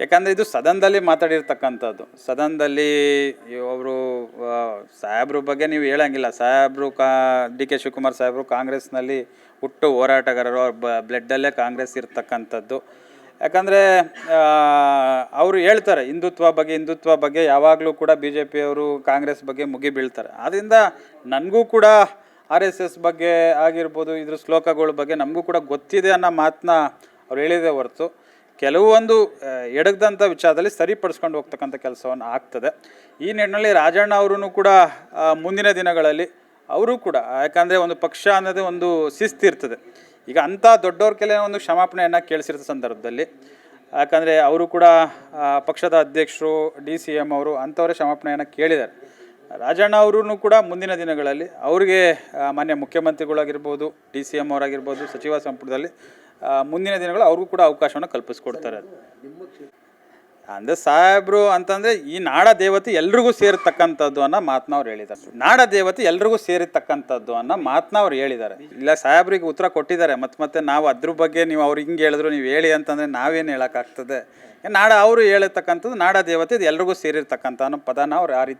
ಯಾಕಂದರೆ ಇದು ಸದನದಲ್ಲಿ ಮಾತಾಡಿರ್ತಕ್ಕಂಥದ್ದು. ಸದನದಲ್ಲಿ ಅವರು ಸಾಹೇಬ್ರ ಬಗ್ಗೆ ನೀವು ಹೇಳಂಗಿಲ್ಲ. ಸಾಹೇಬ್ರು ಕಾ, ಡಿ ಕೆ ಶಿವಕುಮಾರ್ ಸಾಹೇಬರು ಕಾಂಗ್ರೆಸ್ನಲ್ಲಿ ಹುಟ್ಟು ಹೋರಾಟಗಾರರು, ಅವ್ರ ಬ, ಬ್ಲಡ್ಡಲ್ಲೇ ಕಾಂಗ್ರೆಸ್ ಇರ್ತಕ್ಕಂಥದ್ದು. ಯಾಕಂದರೆ ಅವರು ಹೇಳ್ತಾರೆ, ಹಿಂದುತ್ವ ಬಗ್ಗೆ ಹಿಂದುತ್ವ ಬಗ್ಗೆ ಯಾವಾಗಲೂ ಕೂಡ ಬಿ ಜೆ ಪಿಯವರು ಕಾಂಗ್ರೆಸ್ ಬಗ್ಗೆ ಮುಗಿ ಬೀಳ್ತಾರೆ. ಆದ್ದರಿಂದ ನನಗೂ ಕೂಡ ಆರ್ ಎಸ್ ಎಸ್ ಬಗ್ಗೆ ಆಗಿರ್ಬೋದು, ಇದ್ರ ಶ್ಲೋಕಗಳ ಬಗ್ಗೆ ನಮಗೂ ಕೂಡ ಗೊತ್ತಿದೆ ಅನ್ನೋ ಮಾತನ್ನ ಅವ್ರು ಹೇಳಿದೆ ಹೊರತು. ಕೆಲವೊಂದು ಎಡಗದಂಥ ವಿಚಾರದಲ್ಲಿ ಸರಿಪಡಿಸ್ಕೊಂಡು ಹೋಗ್ತಕ್ಕಂಥ ಕೆಲಸವನ್ನು ಆಗ್ತದೆ. ಈ ನಿಟ್ಟಿನಲ್ಲಿ ರಾಜಣ್ಣ ಅವರೂ ಕೂಡ ಮುಂದಿನ ದಿನಗಳಲ್ಲಿ ಅವರು ಕೂಡ, ಯಾಕಂದರೆ ಒಂದು ಪಕ್ಷ ಅನ್ನೋದೇ ಒಂದು ಶಿಸ್ತಿರ್ತದೆ ಈಗ ಅಂಥ ದೊಡ್ಡವ್ರ ಕೆಲ ಒಂದು ಕ್ಷಮಾಪಣೆಯನ್ನು ಕೇಳಿಸಿರೋ ಸಂದರ್ಭದಲ್ಲಿ, ಯಾಕಂದರೆ ಅವರು ಕೂಡ ಪಕ್ಷದ ಅಧ್ಯಕ್ಷರು, ಡಿ ಸಿ ಎಂ ಅವರು ಅಂಥವರೇ ಕ್ಷಮಾಪಣೆಯನ್ನು ಕೇಳಿದ್ದಾರೆ. ರಾಜಣ್ಣ ಅವರೂ ಕೂಡ ಮುಂದಿನ ದಿನಗಳಲ್ಲಿ ಅವರಿಗೆ ಮಾನ್ಯ ಮುಖ್ಯಮಂತ್ರಿಗಳಾಗಿರ್ಬೋದು, ಡಿ ಸಿ ಎಂ ಅವರಾಗಿರ್ಬೋದು, ಸಚಿವ ಸಂಪುಟದಲ್ಲಿ ಮುಂದಿನ ದಿನಗಳು ಅವ್ರಿಗೂ ಕೂಡ ಅವಕಾಶವನ್ನು ಕಲ್ಪಿಸ್ಕೊಡ್ತಾರೆ. ಅಂದರೆ ಸಾಹೇಬರು ಅಂತಂದರೆ ಈ ನಾಡ ದೇವತೆ ಎಲ್ರಿಗೂ ಸೇರಿರ್ತಕ್ಕಂಥದ್ದು ಅನ್ನೋ ಮಾತನ್ನ ಅವ್ರು ಹೇಳಿದ್ದಾರೆ. ನಾಡ ದೇವತೆ ಎಲ್ರಿಗೂ ಸೇರಿರ್ತಕ್ಕಂಥದ್ದು ಅನ್ನೋ ಮಾತನ್ನ ಅವ್ರು ಹೇಳಿದ್ದಾರೆ. ಇಲ್ಲ, ಸಾಹೇಬ್ರಿಗೆ ಉತ್ತರ ಕೊಟ್ಟಿದ್ದಾರೆ. ಮತ್ತೆ ಮತ್ತೆ ನಾವು ಅದ್ರ ಬಗ್ಗೆ ನೀವು ಅವ್ರು ಹಿಂಗೆ ಹೇಳಿದ್ರು, ನೀವು ಹೇಳಿ ಅಂತಂದರೆ ನಾವೇನು ಹೇಳೋಕ್ಕಾಗ್ತದೆ? ನಾಡ ಅವರು ಹೇಳಿರ್ತಕ್ಕಂಥದ್ದು ನಾಡ ದೇವತೆ, ಇದು ಎಲ್ರಿಗೂ ಸೇರಿರ್ತಕ್ಕಂಥ ಅನ್ನೋ ಪದನ ಅವ್ರು ಆ ರೀತಿ